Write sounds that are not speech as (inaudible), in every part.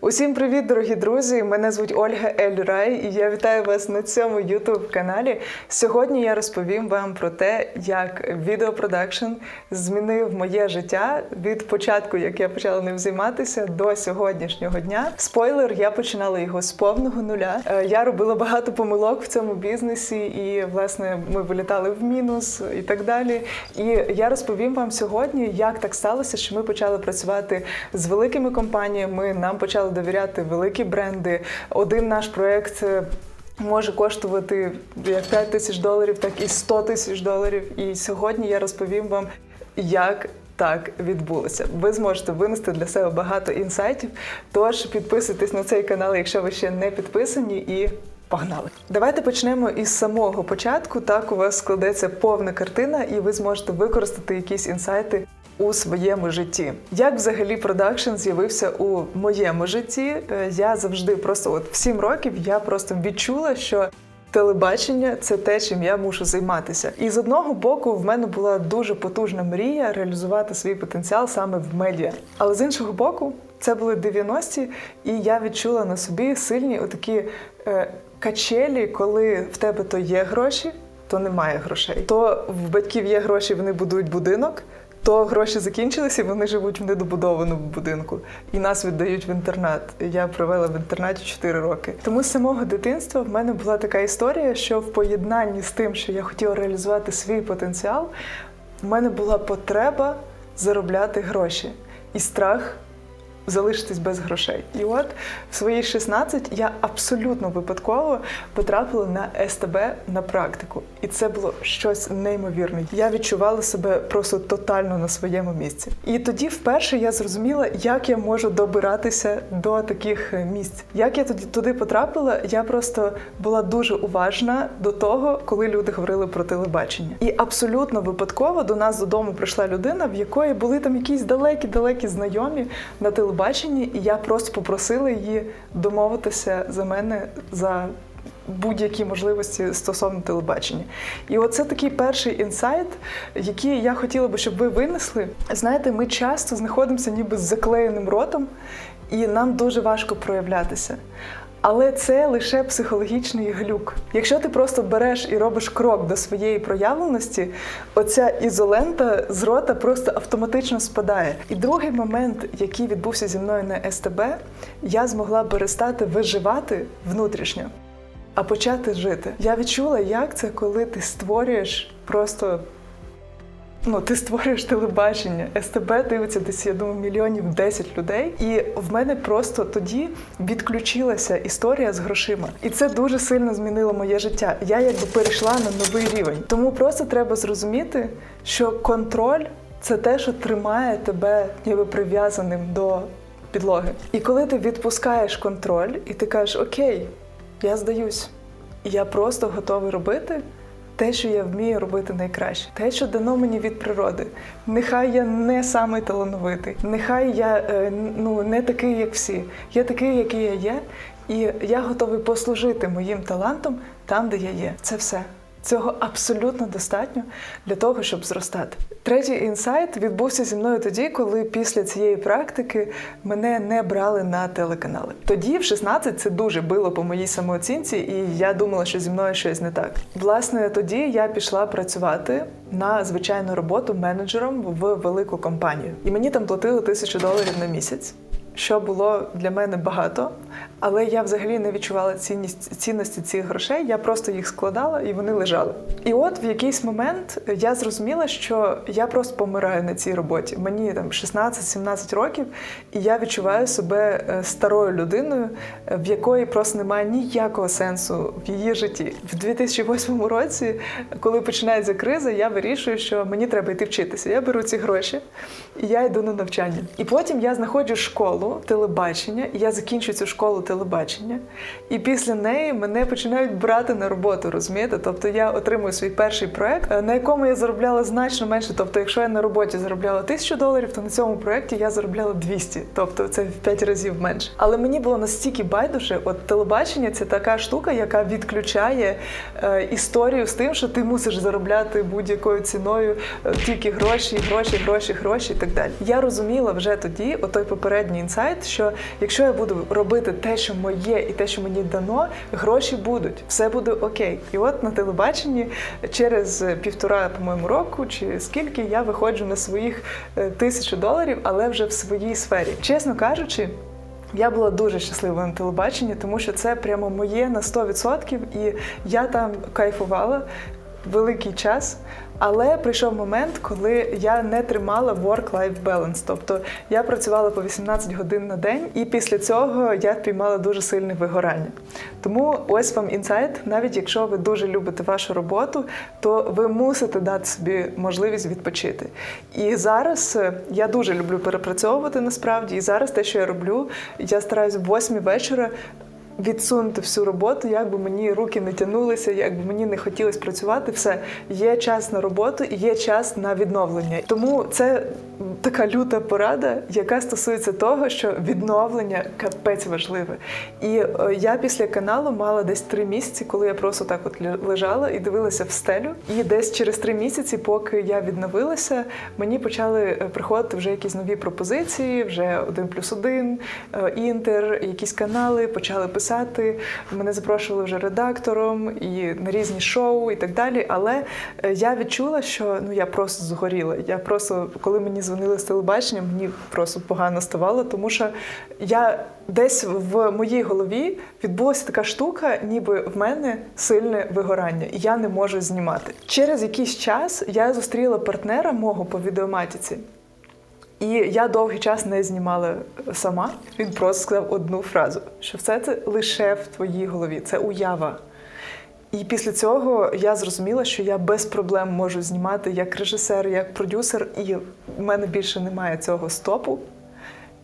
Усім привіт, дорогі друзі! Мене звуть Ольга Ель Рай, і я вітаю вас на цьому youtube каналі. Сьогодні я розповім вам про те, як відеопродакшн змінив моє життя від початку, як я почала ним займатися, до сьогоднішнього дня. Спойлер, я починала його з повного нуля. Е, Я робила багато помилок в цьому бізнесі, і власне ми вилітали в мінус і так далі. І я розповім вам сьогодні, як так сталося, що ми почали працювати з великими компаніями. Нам почали довіряти великі бренди. Один наш проект. е, Може коштувати як 5 тисяч доларів, так і 100 тисяч доларів. І сьогодні я розповім вам, як так відбулося. Ви зможете винести для себе багато інсайтів. Тож підписуйтесь на цей канал, якщо ви ще не підписані, і погнали. Давайте почнемо із самого початку. Так у вас складеться повна картина, і ви зможете використати якісь інсайти. У своєму житті, як взагалі продакшн з'явився у моєму житті, Е, я завжди просто от в 7 років я просто відчула, що телебачення це те, чим я мушу займатися. І з одного боку, в мене була дуже потужна мрія реалізувати свій потенціал саме в медіа. Але з іншого боку, це були 90-ті, і я відчула на собі сильні отакі е, качелі, коли в тебе то є гроші, то немає грошей. То в батьків є гроші, вони будують будинок. То гроші закінчилися, і вони живуть в недобудованому будинку. І нас віддають в інтернат. Я провела в інтернаті 4 роки. Тому з самого дитинства в мене була така історія, що в поєднанні з тим, що я хотіла реалізувати свій потенціал, в мене була потреба заробляти гроші і страх залишитись без грошей. І от в свої 16 я абсолютно випадково потрапила на СТБ на практику. І це було щось неймовірне. Я відчувала себе просто тотально на своєму місці. І тоді вперше я зрозуміла, як я можу добиратися до таких е, місць. Як я тоді туди потрапила, я просто була дуже уважна до того, коли люди говорили про телебачення. І абсолютно випадково до нас додому прийшла людина, в якої були там якісь далекі-далекі знайомі на телебаченні, і я просто попросила її домовитися за мене за будь-які можливості стосовно телебачення. І оце такий перший інсайт, який я хотіла би, щоб ви винесли. Знаєте, ми часто знаходимося ніби з заклеєним ротом, і нам дуже важко проявлятися. Але це лише психологічний глюк. Якщо ти просто береш і робиш крок до своєї проявленості, оця ізолента з рота просто автоматично спадає. І другий момент, який відбувся зі мною на СТБ, я змогла перестати виживати внутрішньо, а почати жити. Я відчула, як це, коли ти створюєш просто. Ну, ти створюєш телебачення. СТБ дивиться десь, я думаю, мільйонів 10 людей. І в мене просто тоді відключилася історія з грошима. І це дуже сильно змінило моє життя. Я якби перейшла на новий рівень. Тому просто треба зрозуміти, що контроль це те, що тримає тебе ніби прив'язаним до підлоги. І коли ти відпускаєш контроль, і ти кажеш, окей, я здаюсь, я просто готовий робити те, що я вмію робити найкраще, те, що дано мені від природи. Нехай я не самий талановитий, нехай я е, ну не такий, як всі. Я такий, який я є, і я готовий послужити моїм талантом там, де я є. Це все. Цього абсолютно достатньо для того, щоб зростати. Третій інсайт відбувся зі мною тоді, коли після цієї практики мене не брали на телеканали. Тоді, в 16, це дуже било по моїй самооцінці, і я думала, що зі мною щось не так. Власне, тоді я пішла працювати на звичайну роботу менеджером в велику компанію, і мені там платили тисячу доларів на місяць що було для мене багато, але я взагалі не відчувала цінність цінності цих грошей. Я просто їх складала і вони лежали. І от в якийсь момент я зрозуміла, що я просто помираю на цій роботі. Мені там 16-17 років, і я відчуваю себе е, старою людиною, в якої просто немає ніякого сенсу в її житті. В 2008 році, коли починається криза, я вирішую, що мені треба йти вчитися. Я беру ці гроші і я йду на навчання. І потім я знаходжу школу телебачення, і я закінчую цю школу телебачення. І після неї мене починають брати на роботу, розумієте? Тобто я отримую свій перший проект, е, на якому я заробляла значно менше. Тобто, якщо я на роботі заробляла тисячу доларів, то на цьому проекті я заробляла 200. Тобто це в 5 разів менше. Але мені було настільки байдуже, от телебачення це така штука, яка відключає е, історію з тим, що ти мусиш заробляти будь-якою ціною е, тільки гроші, гроші, гроші, гроші і так далі. Я розуміла вже тоді, отой попередній інсайт, що якщо я буду робити те, що моє, і те, що мені дано, гроші будуть, все буде окей. І от на телебаченні через півтора, по-моєму, року чи скільки я виходжу на своїх е, тисячу доларів, але вже в своїй сфері. Чесно кажучи. Я була дуже щаслива на телебаченні, тому що це прямо моє на 100%, і я там кайфувала великий час. Але прийшов момент, коли я не тримала work-life balance. Тобто я працювала по 18 годин на день, і після цього я піймала дуже сильне вигорання. Тому ось вам інсайт. Навіть якщо ви дуже любите вашу роботу, то ви мусите дати собі можливість відпочити. І зараз е, я дуже люблю перепрацьовувати насправді. І зараз те, що я роблю, я стараюся в 8 вечора відсунути всю роботу, як би мені руки не тягнулися, як би мені не хотілося працювати, все є час на роботу і є час на відновлення. Тому це така люта порада, яка стосується того, що відновлення капець важливе. І е, я після каналу мала десь три місяці, коли я просто так от лежала і дивилася в стелю. І десь через три місяці, поки я відновилася, мені почали е, приходити вже якісь нові пропозиції, вже один плюс один, е, інтер, якісь канали почали писати. Мене запрошували вже редактором і на різні шоу і так далі. Але е, я відчула, що ну я просто згоріла. Я просто, коли мені дзвонили з телебачення, мені просто погано ставало, тому що я десь в моїй голові відбулася така штука, ніби в мене сильне вигорання, і я не можу знімати. Через якийсь час я зустріла партнера мого по відеоматіці. І я довгий час не знімала сама. Він просто сказав одну фразу: що все це лише в твоїй голові, це уява. І після цього я зрозуміла, що я без проблем можу знімати як режисер, як продюсер, і в мене більше немає цього стопу.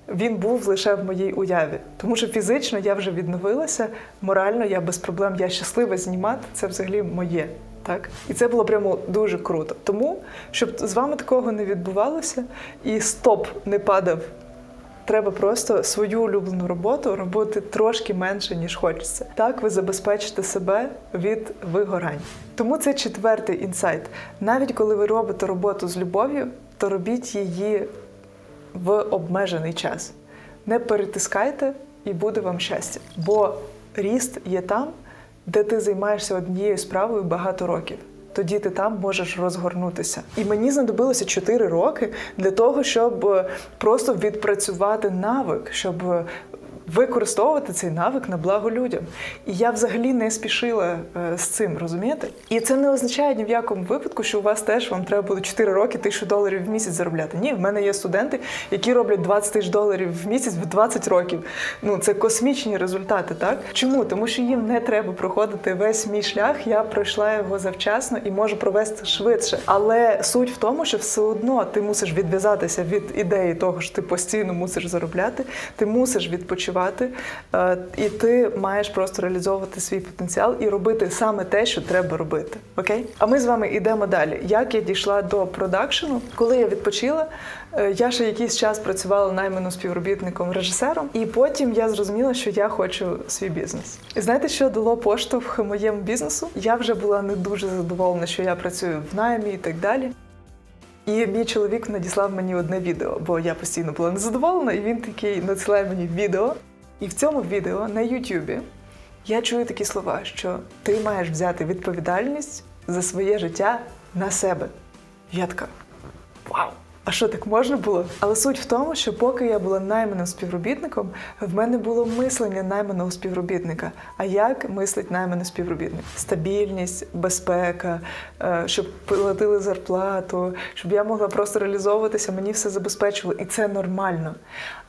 Він був лише в моїй уяві, тому що фізично я вже відновилася, морально я без проблем, я щаслива знімати. Це взагалі моє. Так, і це було прямо дуже круто. Тому, щоб з вами такого не відбувалося і стоп не падав, треба просто свою улюблену роботу робити трошки менше, ніж хочеться. Так ви забезпечите себе від вигорань. Тому це четвертий інсайт. Навіть коли ви робите роботу з любов'ю, то робіть її в обмежений час. Не перетискайте і буде вам щастя. Бо ріст є там, де ти займаєшся однією справою багато років. Тоді ти там можеш розгорнутися. І мені знадобилося 4 роки для того, щоб е, просто відпрацювати навик, щоб е, використовувати цей навик на благо людям. І я взагалі не спішила е, з цим, розумієте? І це не означає ні в якому випадку, що у вас теж вам треба буде 4 роки тисячу доларів в місяць заробляти. Ні, в мене є студенти, які роблять 20 тисяч доларів в місяць в 20 років. Ну це космічні результати, так? Чому? Тому що їм не треба проходити весь мій шлях. Я пройшла його завчасно і можу провести швидше. Але суть в тому, що все одно ти мусиш відв'язатися від ідеї того, що ти постійно мусиш заробляти, ти мусиш відпочивати, е, і ти маєш просто реалізовувати свій потенціал і робити саме те, що треба робити. Окей? А ми з вами йдемо далі. Як я дійшла до продакшену, коли я відпочила, е, я ще якийсь час працювала найманим співробітником режисером, і потім я зрозуміла, що я хочу свій бізнес. І знаєте, що дало поштовх моєму бізнесу? Я вже була не дуже задоволена, що я працюю в наймі і так далі. І мій чоловік надіслав мені одне відео, бо я постійно була незадоволена, і він такий надсилає мені відео. І в цьому відео на Ютубі я чую такі слова, що ти маєш взяти відповідальність за своє життя на себе. Я така вау! А що так можна було? Але суть в тому, що поки я була найманим співробітником, в мене було мислення найманого співробітника. А як мислить найманий співробітник? Стабільність, безпека, е, щоб платили зарплату, щоб я могла просто реалізовуватися, мені все забезпечували, і це нормально.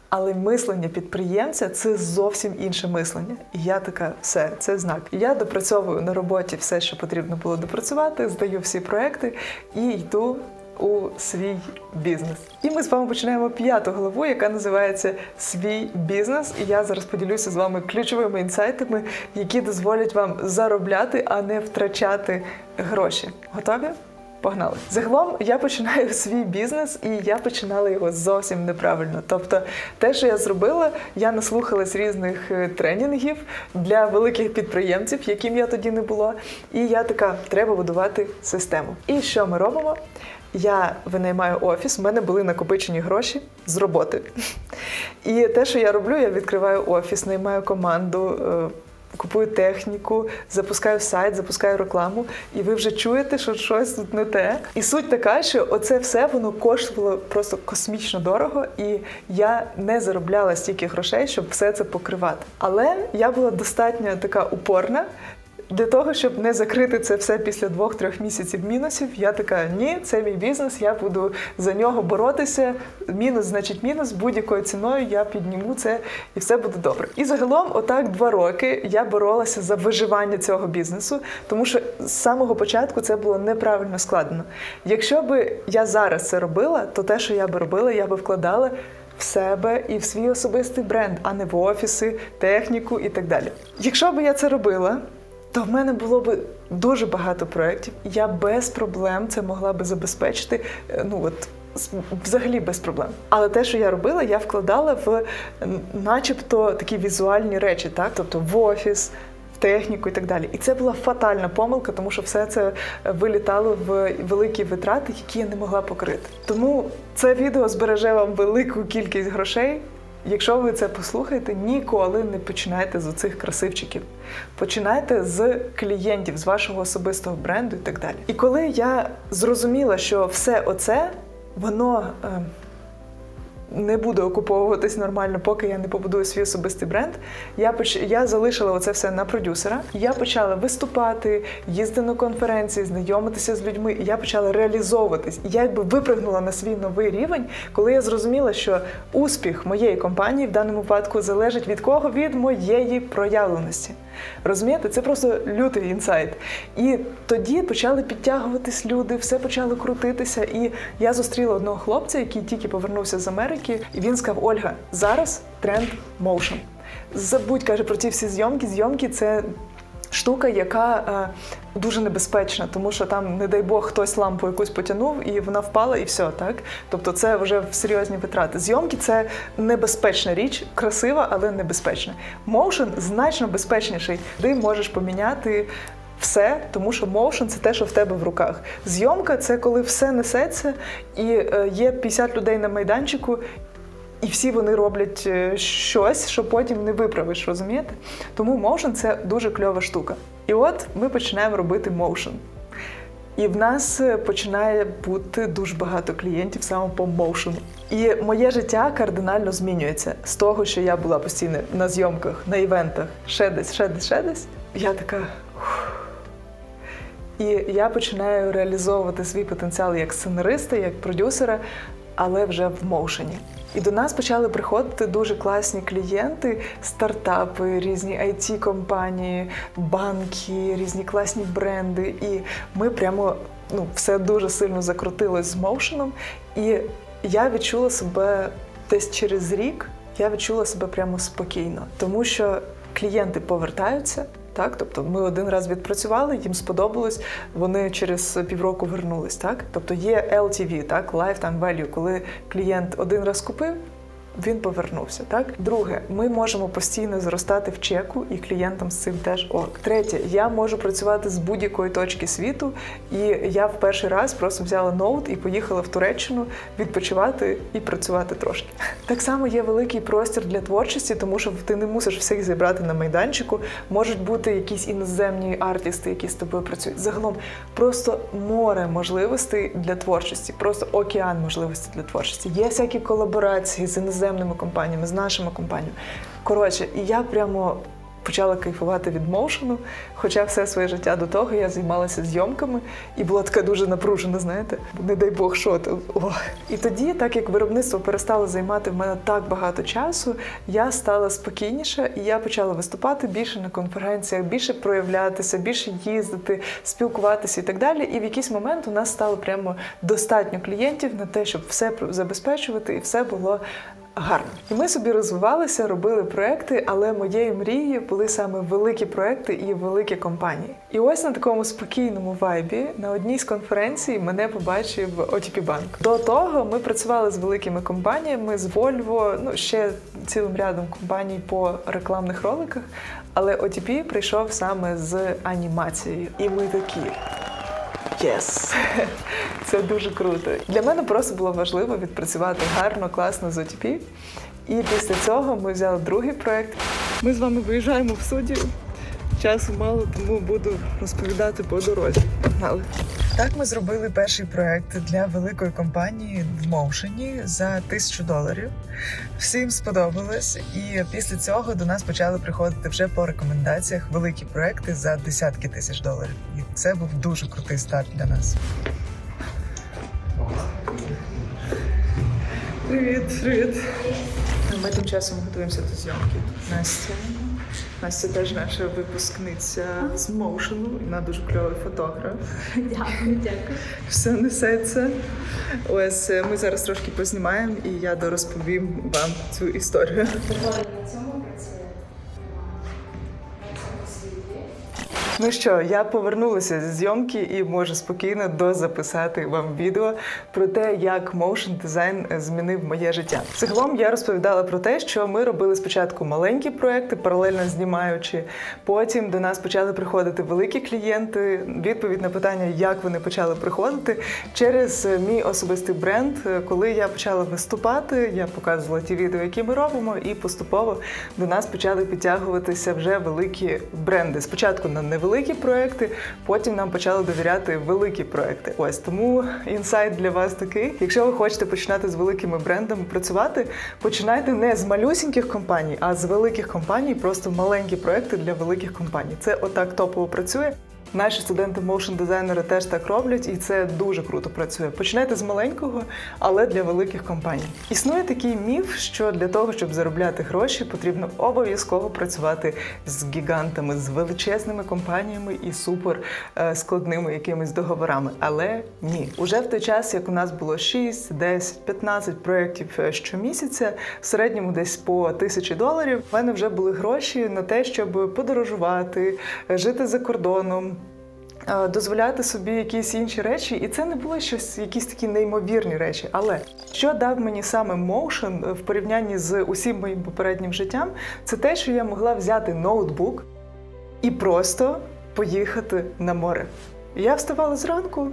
Але мислення підприємця це зовсім інше мислення. І я така, все, це знак. Я допрацьовую на роботі все, що потрібно було допрацювати, здаю всі проекти і йду у свій бізнес. І ми з вами починаємо п'яту главу, яка називається Свій бізнес. І я зараз поділюся з вами ключовими інсайтами, які дозволять вам заробляти, а не втрачати гроші. Готові? Погнали. Загалом я починаю (laughs) свій бізнес, і я починала його зовсім неправильно. Тобто, те, що я зробила, я наслухалась різних е, тренінгів для великих підприємців, яким я тоді не була. І я така, треба будувати систему. І що ми робимо? Я винаймаю офіс, в мене були накопичені гроші з роботи. І те, що я роблю, я відкриваю офіс, наймаю команду. е, Купую техніку, запускаю сайт, запускаю рекламу, і ви вже чуєте, що щось тут не те. І суть така, що оце все воно коштувало просто космічно дорого, і я не заробляла стільки грошей, щоб все це покривати. Але я була достатньо така упорна. Для того, щоб не закрити це все після двох-трьох місяців мінусів, я така: ні, це мій бізнес, я буду за нього боротися. Мінус значить мінус, будь-якою ціною я підніму це і все буде добре. І загалом, отак, два роки я боролася за виживання цього бізнесу, тому що з самого початку це було неправильно складено. Якщо би я зараз це робила, то те, що я би робила, я би вкладала в себе і в свій особистий бренд, а не в офіси, техніку і так далі. Якщо би я це робила, то в мене було б дуже багато проєктів. Я без проблем це могла би забезпечити. е, Ну от взагалі без проблем. Але те, що я робила, я вкладала в начебто такі візуальні речі, так, тобто в офіс. в Техніку і так далі, і це була фатальна помилка, тому що все це е, вилітало в великі витрати, які я не могла покрити. Тому це відео збереже вам велику кількість грошей, Якщо ви це послухаєте, ніколи не починайте з оцих красивчиків. Починайте з клієнтів, з вашого особистого бренду і так далі. І коли я зрозуміла, що все оце, воно. е, не буде окуповуватись нормально, поки я не побудую свій особистий бренд. Я поч... я залишила оце все на продюсера. Я почала виступати, їздити на конференції, знайомитися з людьми. І я почала реалізовуватись. І я якби випрыгнула на свій новий рівень, коли я зрозуміла, що успіх моєї компанії в даному випадку залежить від кого? Від моєї проявленості. Розумієте, це просто лютий інсайт. І тоді почали підтягуватись люди, все почало крутитися. І я зустріла одного хлопця, який тільки повернувся з Америки, і він сказав: Ольга, зараз тренд моушен. Забудь, каже, про ці всі зйомки. Зйомки це. Штука, яка е, дуже небезпечна, тому що там, не дай Бог, хтось лампу якусь потягнув і вона впала, і все, так? Тобто це вже серйозні витрати. Зйомки це небезпечна річ, красива, але небезпечна. Моушен значно безпечніший. Ти можеш поміняти все, тому що моушен це те, що в тебе в руках. Зйомка це коли все несеться, і е, є 50 людей на майданчику. І всі вони роблять е, щось, що потім не виправиш, розумієте? Тому моушен це дуже кльова штука. І от ми починаємо робити моушен. І в нас е, починає бути дуже багато клієнтів саме по моушену. І моє життя кардинально змінюється з того, що я була постійно на зйомках, на івентах, ще десь, ще десь, ще десь. Я така. І я починаю реалізовувати свій потенціал як сценариста, як продюсера, але вже в моушені. І до нас почали приходити дуже класні клієнти, стартапи, різні it компанії банки, різні класні бренди. І ми прямо ну, все дуже сильно закрутилось з моушеном. І я відчула себе десь через рік, я відчула себе прямо спокійно, тому що клієнти повертаються. Так, тобто ми один раз відпрацювали, їм сподобалось, вони через півроку вернулись. Так, тобто є LTV, так, Lifetime Value, коли клієнт один раз купив. Він повернувся. Так, друге, ми можемо постійно зростати в чеку, і клієнтам з цим теж ок. Третє, я можу працювати з будь-якої точки світу, і я в перший раз просто взяла ноут і поїхала в Туреччину відпочивати і працювати трошки. Так само є великий простір для творчості, тому що ти не мусиш всіх зібрати на майданчику. Можуть бути якісь іноземні артисти, які з тобою працюють. Загалом просто море можливостей для творчості, просто океан можливостей для творчості. Є всякі колаборації з іноземними компаніями, з нашими компаніями. Коротше, і я прямо. Почала кайфувати від моушену, хоча все своє життя до того я займалася зйомками і була така дуже напружена, знаєте, не дай Бог, що ти. О. І тоді, так як виробництво перестало займати в мене так багато часу, я стала спокійніша і я почала виступати більше на конференціях, більше проявлятися, більше їздити, спілкуватися і так далі. І в якийсь момент у нас стало прямо достатньо клієнтів на те, щоб все забезпечувати і все було гарно. І ми собі розвивалися, робили проекти, але моєю мрією були саме великі проекти і великі компанії. І ось на такому спокійному вайбі на одній з конференцій мене побачив OTP Bank. До того ми працювали з великими компаніями, з Volvo, ну ще цілим рядом компаній по рекламних роликах. Але OTP прийшов саме з анімацією. І ми такі. Єс! (laughs) Це дуже круто. Для мене просто було важливо відпрацювати гарно, класно з OTP. І після цього ми взяли другий проект. Ми з вами виїжджаємо в студію. Часу мало, тому буду розповідати по дорозі. Погнали. Так ми зробили перший проект для великої компанії в Моушені за тисячу доларів. Всім сподобалось, і після цього до нас почали приходити вже по рекомендаціях великі проекти за десятки тисяч доларів. І це був дуже крутий старт для нас. Привіт, привіт. Ми тим часом готуємося до зйомки. Настя. Настя теж наша випускниця з моушену. Вона дуже кльовий фотограф. Дякую, дякую. Все несеться. Ось е, ми зараз трошки познімаємо, і я дорозповім вам цю історію. Доволі на цьому Ну що, я повернулася зі зйомки і можу спокійно дозаписати вам відео про те, як моушн дизайн змінив моє життя. Загалом я розповідала про те, що ми робили спочатку маленькі проекти, паралельно знімаючи. Потім до нас почали приходити великі клієнти. Відповідь на питання, як вони почали приходити, через мій особистий бренд. Коли я почала виступати, я показувала ті відео, які ми робимо, і поступово до нас почали підтягуватися вже великі бренди. Спочатку на невеликі проекти, потім нам почали довіряти великі проекти. Ось тому інсайт для вас такий. Якщо ви хочете починати з великими брендами працювати, починайте не з малюсіньких компаній, а з великих компаній, просто маленькі проекти для великих компаній. Це отак топово працює. Наші студенти моушн дизайнери теж так роблять, і це дуже круто працює. Починайте з маленького, але для великих компаній. Існує такий міф, що для того, щоб заробляти гроші, потрібно обов'язково працювати з гігантами, з величезними компаніями і супер е, складними якимись договорами. Але ні, уже в той час, як у нас було 6, 10, 15 проєктів е, щомісяця, в середньому десь по тисячі доларів, в мене вже були гроші на те, щоб подорожувати, е, жити за кордоном. Е, Дозволяти собі якісь інші речі, і це не було щось, якісь такі неймовірні речі. Але що дав мені саме моушен в порівнянні з усім моїм попереднім життям, це те, що я могла взяти ноутбук і просто поїхати на море. Я вставала зранку,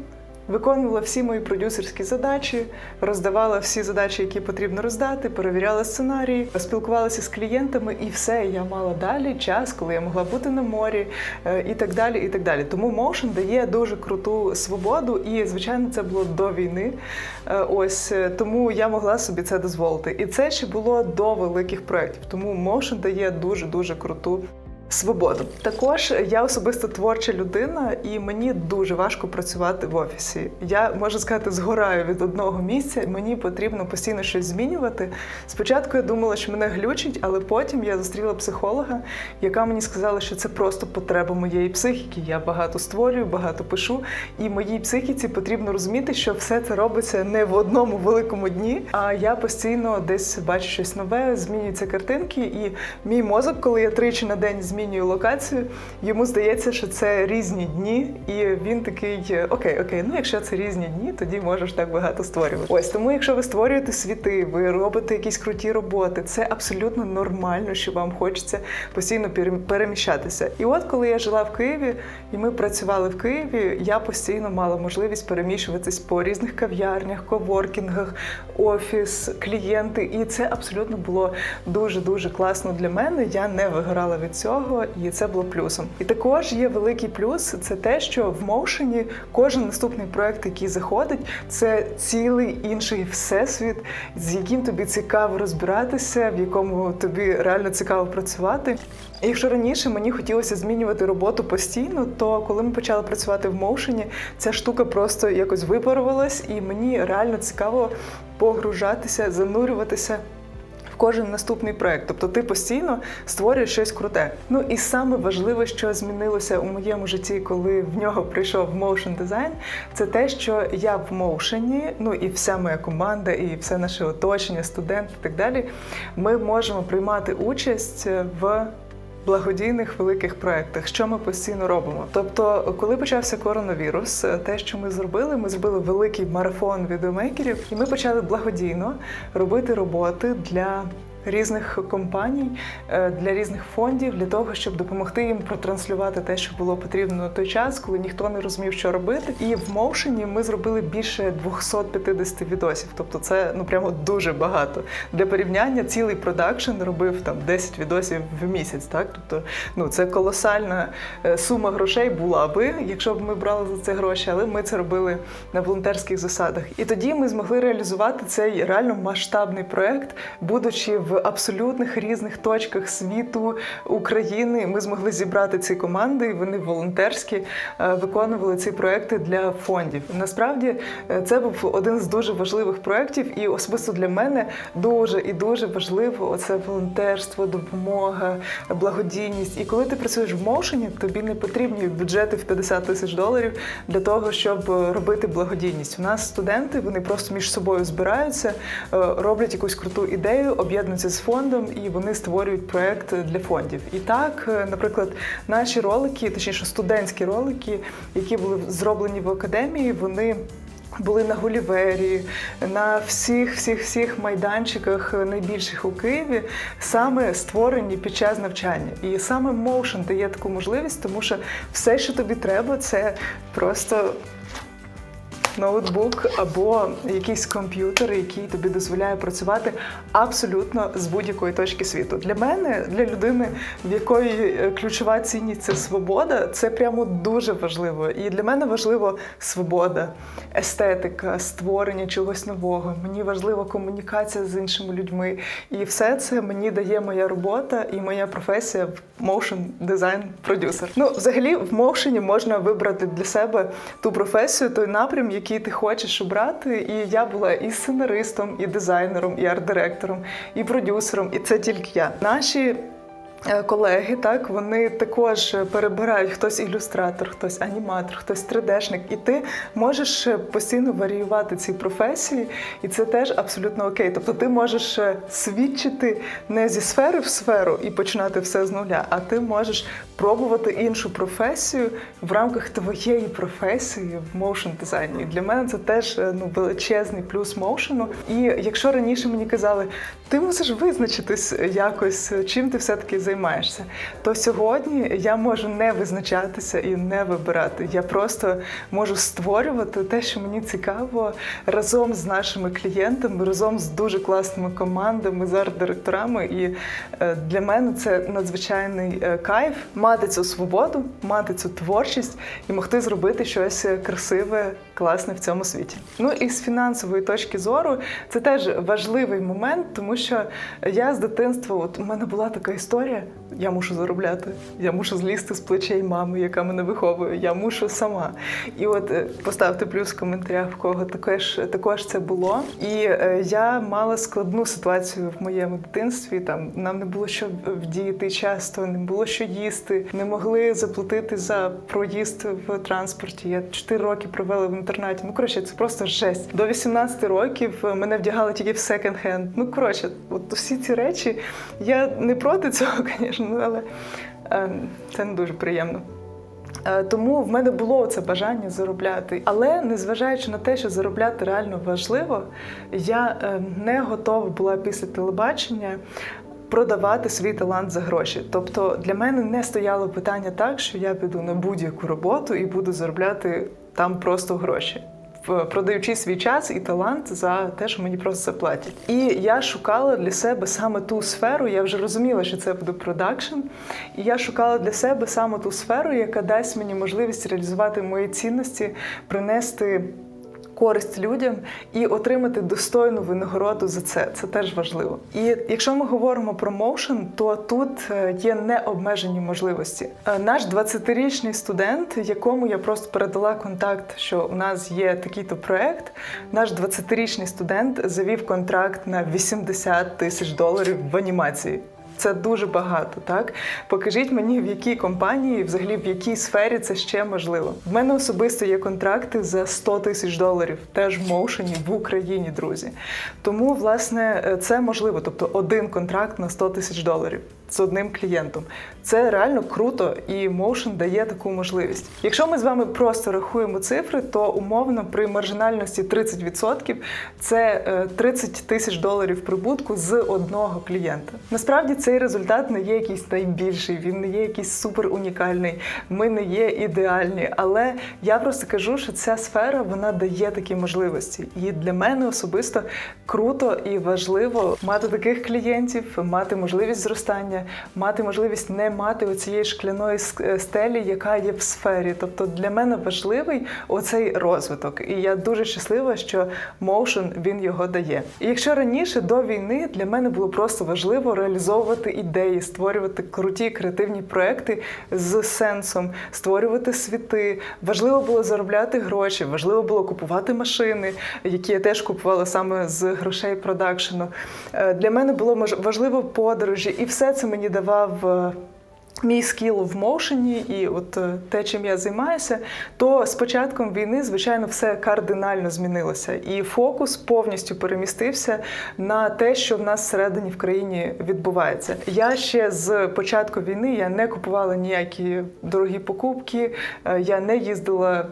виконувала всі мої продюсерські задачі, роздавала всі задачі, які потрібно роздати, перевіряла сценарії, спілкувалася з клієнтами, і все. Я мала далі час, коли я могла бути на морі е, і так далі. І так далі. Тому Motion дає дуже круту свободу, і звичайно, це було до війни. Е, Ось е, тому я могла собі це дозволити. І це ще було до великих проєктів. Тому Motion дає дуже дуже круту. Свободу також я особисто творча людина, і мені дуже важко працювати в офісі. Я можу сказати, згораю від одного місця. Мені потрібно постійно щось змінювати. Спочатку я думала, що мене глючить, але потім я зустріла психолога, яка мені сказала, що це просто потреба моєї психіки. Я багато створюю, багато пишу, і моїй психіці потрібно розуміти, що все це робиться не в одному великому дні. А я постійно десь бачу щось нове, змінюються картинки, і мій мозок, коли я тричі на день змінюю локацію, йому здається, що це різні дні, і він такий: окей, окей, ну якщо це різні дні, тоді можеш так багато створювати. Ось тому, якщо ви створюєте світи, ви робите якісь круті роботи, це абсолютно нормально, що вам хочеться постійно перем- переміщатися. І от коли я жила в Києві, і ми працювали в Києві, я постійно мала можливість переміщуватись по різних кав'ярнях, коворкінгах, офіс, клієнти. І це абсолютно було дуже дуже класно для мене. Я не вигорала від цього, і це було плюсом. І також є великий плюс це те, що в моушені кожен наступний проект, який заходить, це цілий інший всесвіт, з яким тобі цікаво розбиратися, в якому тобі реально цікаво працювати. Якщо раніше мені хотілося змінювати роботу постійно, то коли ми почали працювати в моушені, ця штука просто якось випарувалась, і мені реально цікаво погружатися, занурюватися. Кожен наступний проект, тобто ти постійно створюєш щось круте. Ну і саме важливе, що змінилося у моєму житті, коли в нього прийшов моушен дизайн, це те, що я в моушені, ну і вся моя команда, і все наше оточення, студенти і так далі. Ми можемо приймати участь в благодійних великих проєктах, що ми постійно робимо. Тобто, коли почався коронавірус, те, що ми зробили, ми зробили великий марафон відеомейкерів, і ми почали благодійно робити роботи для різних компаній, е, для різних фондів, для того, щоб допомогти їм протранслювати те, що було потрібно на той час, коли ніхто не розумів, що робити. І в моушені ми зробили більше 250 відосів. Тобто, це ну прямо дуже багато. Для порівняння цілий продакшн робив там 10 відосів в місяць. Так, тобто, ну це колосальна е, сума грошей була би, якщо б ми брали за це гроші, але ми це робили на волонтерських засадах. І тоді ми змогли реалізувати цей реально масштабний проект, будучи в абсолютних різних точках світу України. Ми змогли зібрати ці команди, і вони волонтерські е, виконували ці проекти для фондів. Насправді е, це був один з дуже важливих проєктів, і особисто для мене дуже і дуже важливо оце волонтерство, допомога, благодійність. І коли ти працюєш в моушені, тобі не потрібні бюджети в 50 тисяч доларів для того, щоб е, робити благодійність. У нас студенти вони просто між собою збираються, роблять якусь круту ідею, об'єднуються з фондом і вони створюють проект для фондів. І так, е, наприклад, наші ролики, точніше студентські ролики, які були зроблені в академії, вони. Були на Гулівері, на всіх всіх всіх майданчиках е, найбільших у Києві, саме створені під час навчання. І саме Motion дає таку можливість, тому що все, що тобі треба, це просто ноутбук або якийсь комп'ютер, який тобі дозволяє працювати абсолютно з будь-якої точки світу. Для мене, для людини, в якої е, ключова цінність це свобода, це прямо дуже важливо. І для мене важливо свобода, естетика, створення чогось нового. Мені важлива комунікація з іншими людьми. І все це мені дає моя робота і моя професія в motion design продюсер. Ну, взагалі, в моушені можна вибрати для себе ту професію, той напрям, який ти хочеш обрати. І я була і сценаристом, і дизайнером, і арт-директором, і продюсером, і це тільки я. Наші Колеги, так вони також перебирають хтось ілюстратор, хтось аніматор, хтось 3D-шник, і ти можеш постійно варіювати ці професії, і це теж абсолютно окей. Тобто ти можеш свідчити не зі сфери в сферу і починати все з нуля, а ти можеш пробувати іншу професію в рамках твоєї професії в моушн дизайні. Для мене це теж е, ну величезний плюс моушену. І якщо раніше мені казали, ти мусиш визначитись якось, чим ти все-таки займаєшся, то сьогодні я можу не визначатися і не вибирати. Я просто можу створювати те, що мені цікаво, разом з нашими клієнтами, разом з дуже класними командами, з арт-директорами. І е, для мене це надзвичайний е, кайф мати цю свободу, мати цю творчість і могти зробити щось красиве, класне в цьому світі. Ну і з фінансової точки зору це теж важливий момент, тому що я з дитинства, от у мене була така історія. Я мушу заробляти, я мушу злізти з плечей мами, яка мене виховує. Я мушу сама. І от е, поставте плюс в коментарях, в кого також, також це було. І е, я мала складну ситуацію в моєму дитинстві. Там нам не було що вдіяти часто, не було що їсти, не могли заплатити за проїзд в транспорті. Я 4 роки провела в інтернаті. Ну коротше, це просто жесть. До 18 років е, мене вдягали тільки в секонд-хенд. Ну коротше, от всі ці речі. Я не проти цього, звісно, але е, це не дуже приємно. Е, Тому в мене було це бажання заробляти. Але незважаючи на те, що заробляти реально важливо, я е, не готова була після телебачення. Продавати свій талант за гроші. Тобто для мене не стояло питання так, що я піду на будь-яку роботу і буду заробляти там просто гроші. В- Продаючи свій час і талант за те, що мені просто заплатять. І я шукала для себе саме ту сферу. Я вже розуміла, що це буде продакшн. І я шукала для себе саме ту сферу, яка дасть мені можливість реалізувати мої цінності, принести користь людям і отримати достойну винагороду за це. Це теж важливо. І якщо ми говоримо про моушен, то тут е, є необмежені можливості. Е, Наш 20-річний студент, якому я просто передала контакт, що у нас є такий-то проект. Наш 20-річний студент завів контракт на 80 тисяч доларів в анімації. Це дуже багато, так? Покажіть мені, в якій компанії, взагалі в якій сфері це ще можливо. В мене особисто є контракти за 100 тисяч доларів, теж в моушені в Україні, друзі. Тому, власне, це можливо. Тобто один контракт на 100 тисяч доларів. З одним клієнтом. Це реально круто, і Motion дає таку можливість. Якщо ми з вами просто рахуємо цифри, то умовно при маржинальності 30% це е, 30 тисяч доларів прибутку з одного клієнта. Насправді цей результат не є якийсь найбільший, він не є якийсь супер унікальний. Ми не є ідеальні, але я просто кажу, що ця сфера вона дає такі можливості. І для мене особисто круто і важливо мати таких клієнтів, мати можливість зростання, мати можливість не мати оцієї шкляної е, стелі, яка є в сфері. Тобто для мене важливий оцей розвиток. І я дуже щаслива, що Motion він його дає. І якщо раніше до війни для мене було просто важливо реалізовувати ідеї, створювати круті креативні проекти з сенсом, створювати світи. Важливо було заробляти гроші, важливо було купувати машини, які я теж купувала саме з грошей продакшену. Е, Для мене було важливо подорожі, і все це мені давав. е, Мій скіл в моушені і от е, те, чим я займаюся, то з початком війни, звичайно, все кардинально змінилося, і фокус повністю перемістився на те, що в нас всередині в країні відбувається. Я ще з початку війни я не купувала ніякі дорогі покупки, е, я не їздила.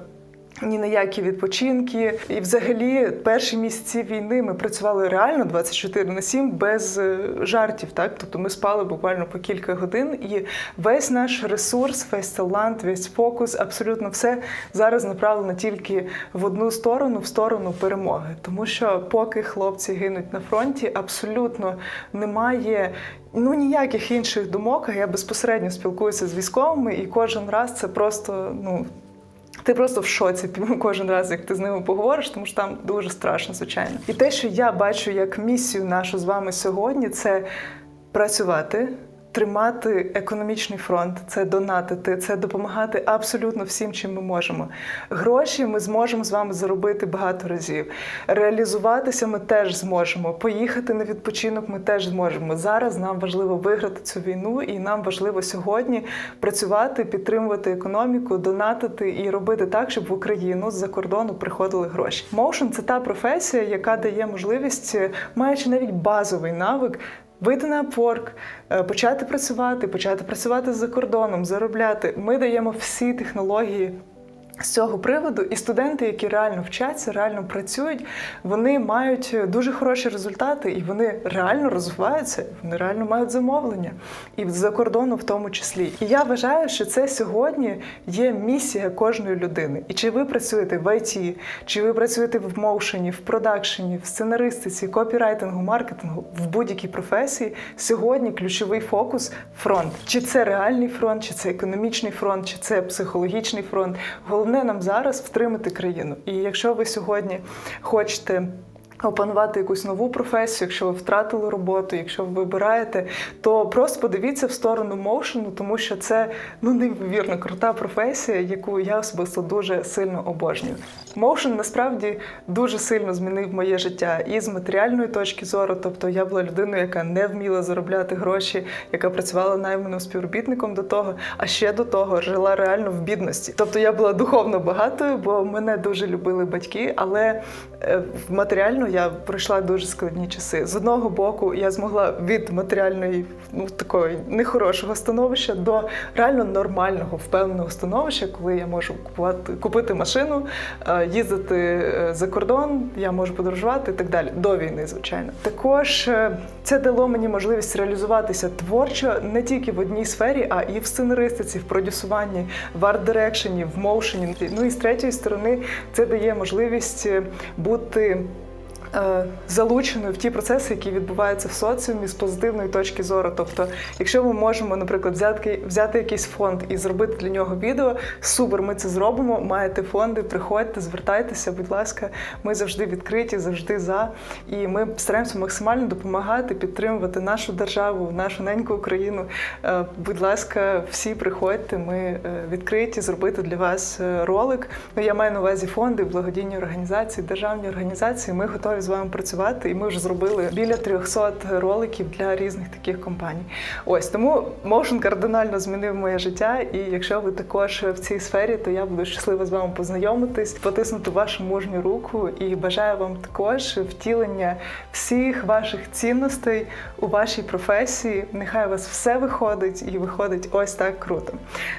Ні на які відпочинки, і взагалі перші місяці війни ми працювали реально 24 на 7 без е, жартів. Так, тобто ми спали буквально по кілька годин, і весь наш ресурс, весь талант, весь фокус, абсолютно все зараз направлено тільки в одну сторону, в сторону перемоги. Тому що поки хлопці гинуть на фронті, абсолютно немає. Ну ніяких інших думок. Я безпосередньо спілкуюся з військовими, і кожен раз це просто ну ти просто в шоці кожен раз, як ти з ними поговориш, тому що там дуже страшно, звичайно. І те, що я бачу як місію нашу з вами сьогодні, це працювати. Тримати економічний фронт, це донатити, це допомагати абсолютно всім, чим ми можемо. Гроші ми зможемо з вами заробити багато разів. Реалізуватися ми теж зможемо. Поїхати на відпочинок ми теж зможемо. Зараз нам важливо виграти цю війну, і нам важливо сьогодні працювати, підтримувати економіку, донатити і робити так, щоб в Україну з-за кордону приходили гроші. Моушен це та професія, яка дає можливість, маючи навіть базовий навик. Вийти на Upwork, е, почати працювати, почати працювати за кордоном, заробляти. Ми даємо всі технології з цього приводу, і студенти, які реально вчаться, реально працюють, вони мають дуже хороші результати, і вони реально розвиваються, вони реально мають замовлення, і за кордону в тому числі. І я вважаю, що це сьогодні є місія кожної людини. І чи ви працюєте в IT, чи ви працюєте в моушені, в продакшені, в сценаристиці, копірайтингу, маркетингу, в будь-якій професії, сьогодні ключовий фокус фронт. Чи це реальний фронт, чи це економічний фронт, чи це психологічний фронт. Головне нам зараз втримати країну. І якщо ви сьогодні хочете. Опанувати якусь нову професію, якщо ви втратили роботу, якщо ви вибираєте, то просто подивіться в сторону моушену, тому що це ну неймовірно крута професія, яку я особисто дуже сильно обожнюю. Моушен насправді дуже сильно змінив моє життя і з матеріальної точки зору. Тобто я була людиною, яка не вміла заробляти гроші, яка працювала найманим співробітником до того, а ще до того жила реально в бідності. Тобто я була духовно багатою, бо мене дуже любили батьки, але е, матеріально я пройшла дуже складні часи. З одного боку, я змогла від матеріальної, ну такої нехорошого становища до реально нормального, впевненого становища, коли я можу купувати купити машину, е, їздити е, за кордон, я можу подорожувати і так далі. До війни, звичайно. Також е, це дало мені можливість реалізуватися творчо не тільки в одній сфері, а і в сценаристиці, в продюсуванні, в арт-дирекшені, в моушені. Ну і з третьої сторони, це дає можливість бути залученою в ті процеси, які відбуваються в соціумі з позитивної точки зору. Тобто, якщо ми можемо, наприклад, взяти, взяти якийсь фонд і зробити для нього відео, супер, ми це зробимо. Маєте фонди, приходьте, звертайтеся, будь ласка, ми завжди відкриті, завжди за. І ми стараємося максимально допомагати, підтримувати нашу державу, нашу неньку Україну. Е, Будь ласка, всі приходьте. Ми е, відкриті зробити для вас е, ролик. Ну, я маю на увазі фонди, благодійні організації, державні організації. Ми готові з вами працювати, і ми вже зробили біля 300 роликів для різних таких компаній. Ось тому Motion кардинально змінив моє життя. І якщо ви також в цій сфері, то я буду щаслива з вами познайомитись, потиснути вашу мужню руку і бажаю вам також втілення всіх ваших цінностей у вашій професії. Нехай у вас все виходить і виходить ось так круто.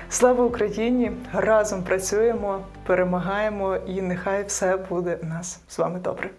Слава Україні! Разом працюємо, перемагаємо, і нехай все буде у нас з вами добре.